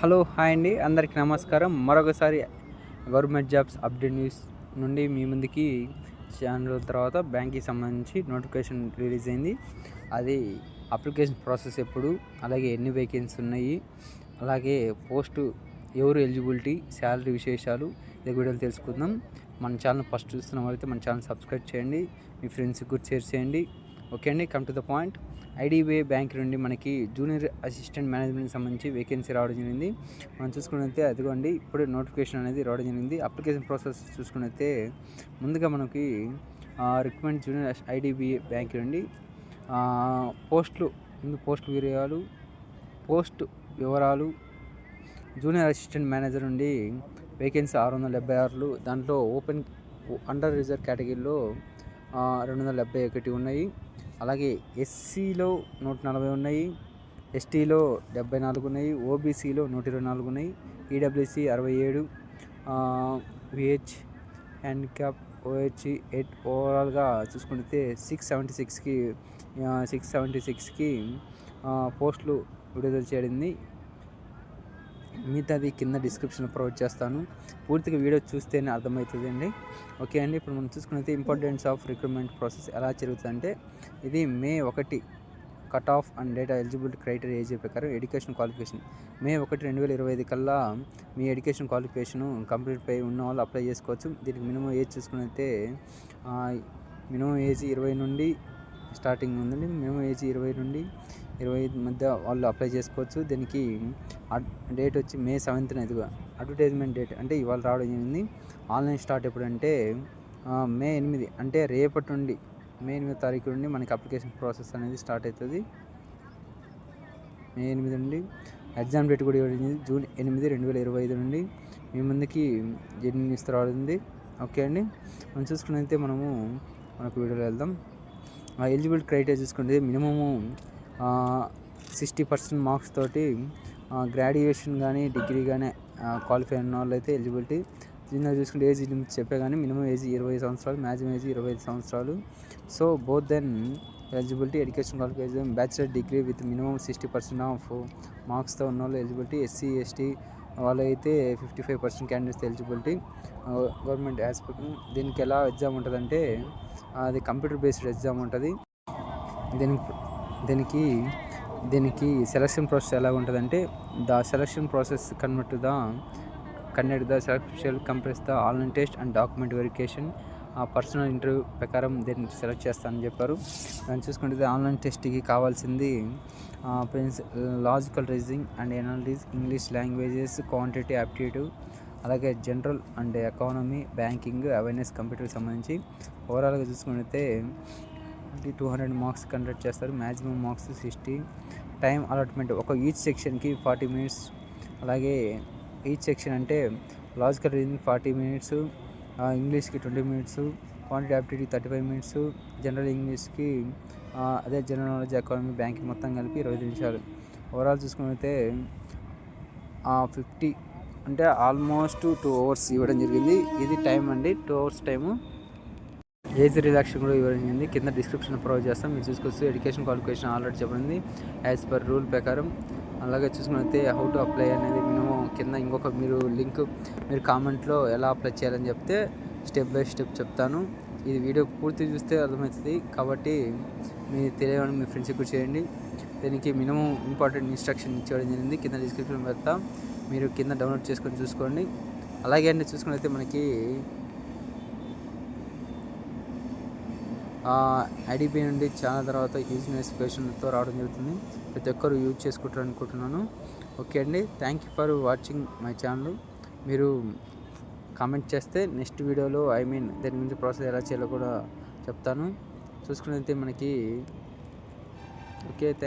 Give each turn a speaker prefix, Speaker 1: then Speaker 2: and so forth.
Speaker 1: Hello hi అండి. అందరికీ నమస్కారం. మరొకసారి గవర్నమెంట్ జాబ్స్ అప్డేట్ న్యూస్ నుండి మీ ముందుకి చాలా రోజుల తర్వాత బ్యాంక్కి సంబంధించి నోటిఫికేషన్ రిలీజ్ అయింది. అది అప్లికేషన్ ప్రాసెస్ ఎప్పుడు అలాగే ఎన్ని వేకెన్సీ ఉన్నాయి అలాగే పోస్టు ఎవరు ఎలిజిబిలిటీ శాలరీ విశేషాలు ఇది వీడియోలు తెలుసుకుందాం. మన ఛానల్ ఫస్ట్ చూస్తున్న వాళ్ళైతే మన ఛానల్ సబ్స్క్రైబ్ చేయండి. మీ ఫ్రెండ్స్కి కూడా షేర్ చేయండి. ఓకే అండి come to the point IDBI bank నుండి మనకి జూనియర్ అసిస్టెంట్ మేనేజ్మెంట్కి సంబంధించి వేకెన్సీ రావడం జరిగింది. మనం చూసుకున్నైతే అదిగోండి ఇప్పుడే నోటిఫికేషన్ అనేది రావడం జరిగింది. అప్లికేషన్ ప్రాసెస్ చూసుకున్నైతే ముందుగా మనకి రిక్రూట్మెంట్ జూనియర్ ఐడిబిఐ బ్యాంక్ నుండి పోస్టులు ముందు పోస్ట్ వివరాలు పోస్ట్ వివరాలు జూనియర్ అసిస్టెంట్ మేనేజర్ నుండి వేకెన్సీ ఆరు వందల డెబ్బై ఆరులు దాంట్లో ఓపెన్ అండర్ రిజర్వ్ కేటగిరీలో రెండు వందల డెబ్బై ఒకటి ఉన్నాయి. అలాగే ఎస్సీలో నూట నలభై ఉన్నాయి. ఎస్టీలో డెబ్బై నాలుగు ఉన్నాయి. ఓబీసీలో నూట ఇరవై నాలుగు ఉన్నాయి. ఈడబ్ల్యూసీ అరవై ఏడు. విహెచ్ హ్యాండిక్యాప్ ఓహెచ్ ఎయిట్ ఓవరాల్గా చూసుకుంటే సిక్స్ సెవెంటీ సిక్స్కి సిక్స్ సెవెంటీ సిక్స్కి పోస్టులు విడుదల చేయడింది మిగతాది కింద డిస్క్రిప్షన్ ప్రొవైడ్ చేస్తాను. పూర్తిగా వీడియో చూస్తేనే అర్థమవుతుందండి. ఓకే అండి ఇప్పుడు మనం చూసుకున్నది ఇంపార్టెన్స్ ఆఫ్ రిక్రూట్మెంట్ ప్రాసెస్ ఎలా జరుగుతుందంటే ఇది మే ఒకటి cut off and data eligibility criteria age ప్రకారం ఎడ్యుకేషన్ క్వాలిఫికేషన్ మే ఒకటి రెండు వేల ఇరవై ఐదు కల్లా మీ ఎడ్యుకేషన్ క్వాలిఫికేషన్ కంప్లీట్ పై ఉన్న వాళ్ళు అప్లై చేసుకోవచ్చు. దీనికి మినిమం ఏజ్ చూసుకున్నైతే మినిమం ఏజ్ ఇరవై నుండి స్టార్టింగ్ ఉందండి. మినిమం ఏజ్ ఇరవై నుండి ఇరవై ఐదు మధ్య వాళ్ళు అప్లై చేసుకోవచ్చు. దీనికి డేట్ వచ్చి మే సెవెంత్న ఇదిగా అడ్వర్టైజ్మెంట్ డేట్ అంటే ఇవాళ రావడం జరిగింది. ఆన్లైన్ స్టార్ట్ ఎప్పుడంటే మే ఎనిమిది. అంటే రేపటి నుండి మే ఎనిమిది తారీఖు నుండి మనకి అప్లికేషన్ ప్రాసెస్ అనేది స్టార్ట్ అవుతుంది మే ఎనిమిది నుండి ఎగ్జామ్ డేట్ కూడా ఇవ్వడం జూన్ ఎనిమిది రెండు వేల ఇరవై ఐదు నుండి మీ ముందుకి జర్నీ న్యూస్ రావడింది ఓకే అండి. మనం చూసుకున్నైతే మనము మనకు వీడియోలో వెళ్దాం. ఎలిజిబిలిటీ క్రైటీరియా చూసుకుంటే మినిమము సిక్స్టీ పర్సెంట్ మార్క్స్ తోటి గ్రాడ్యుయేషన్ కానీ డిగ్రీ కానీ క్వాలిఫై అయిన వాళ్ళు అయితే ఎలిజిబిలిటీ దీనిలో చూసుకుంటే ఏజ్ లిమిట్ చెప్పే కానీ మినిమం ఏజ్ ఇరవై సంవత్సరాలు మ్యాక్సిమం ఏజ్ ఇరవై ఐదు సంవత్సరాలు. So both then eligibility education qualification bachelor degree with minimum sixty percent of మార్క్స్తో ఉన్న వాళ్ళు ఎలిజిబిలిటీ ఎస్సీ ఎస్టీ వాళ్ళైతే fifty five percent candidates eligibility government hospital దీనికి ఎలా ఎగ్జామ్ ఉంటుందంటే అది కంప్యూటర్ బేస్డ్ ఎగ్జామ్ ఉంటుంది. దీనికి దీనికి దీనికి సెలక్షన్ ప్రాసెస్ ఎలా ఉంటుందంటే the selection process convert the conduct the selection comprises the online test and document verification ఆ పర్సనల్ ఇంటర్వ్యూ ప్రకారం దీన్ని సెలెక్ట్ చేస్తానని చెప్పారు. దాన్ని చూసుకుంటే ఆన్లైన్ టెస్ట్కి కావాల్సింది prince logical reasoning and ఎనాలిటీస్ English languages quantity aptitude అలాగే general and economy banking awareness కంప్యూటర్కి సంబంధించి. ఓవరాల్గా చూసుకుంటే అంటే టూ హండ్రెడ్ మార్క్స్ కండక్ట్ చేస్తారు. Maximum marks sixty. Time allotment ఒక ఈచ్ సెక్షన్కి ఫార్టీ మినిట్స్. అలాగే ఈచ్ సెక్షన్ అంటే logical reasoning forty minutes ఇంగ్లీష్కి twenty minutes quantity aptitude thirty five minutes general ఇంగ్లీష్కి అదే జనరల్ నాలెడ్జ్ ఎకానమీ బ్యాంకింగ్ మొత్తం కలిపి ఇరవై నిమిషాలు. ఓవరాల్ చూసుకున్నైతే ఫిఫ్టీ అంటే ఆల్మోస్ట్ టూ అవర్స్ ఇవ్వడం జరిగింది. ఇది టైం అండి. Two hours time age relaxation కూడా వివరించింది. కింద డిస్క్రిప్షన్ ప్రొవైడ్ చేస్తాం. మీరు చూసుకోవచ్చు ఎడ్యుకేషన్ క్వాలిఫికేషన్ ఆల్రెడీ చెప్పండి యాజ్ పర్ రూల్ ప్రకారం. అలాగే చూసుకున్నైతే హౌ టు అప్లై అనేది మినిమం కింద ఇంకొక మీరు లింక్ మీరు కామెంట్లో ఎలా అప్లై చేయాలని చెప్తే స్టెప్ బై స్టెప్ చెప్తాను. ఇది వీడియో పూర్తి చూస్తే అర్థమవుతుంది. కాబట్టి మీరు తెలియని మీ ఫ్రెండ్స్కి కూడా చేయండి. దీనికి మినిమం ఇంపార్టెంట్ ఇన్స్ట్రక్షన్ ఇచ్చేయడం జరిగింది. కింద డిస్క్రిప్షన్ పెడతా. మీరు కింద డౌన్లోడ్ చేసుకొని చూసుకోండి. అలాగే అండి చూసుకున్నైతే మనకి ఐడిపి నుండి చాలా తర్వాత యూజ్ నోటిఫికేషన్తో రావడం జరుగుతుంది. ప్రతి ఒక్కరు యూజ్ చేసుకుంటారు అనుకుంటున్నాను. ఓకే అండి. Thank you for watching my channel మీరు కామెంట్ చేస్తే నెక్స్ట్ వీడియోలో ఐ మీన్ దాని గురించి ప్రాసెస్ ఎలా చేయాలో కూడా చెప్తాను. చూసుకున్నైతే మనకి ఓకే థ్యాంక్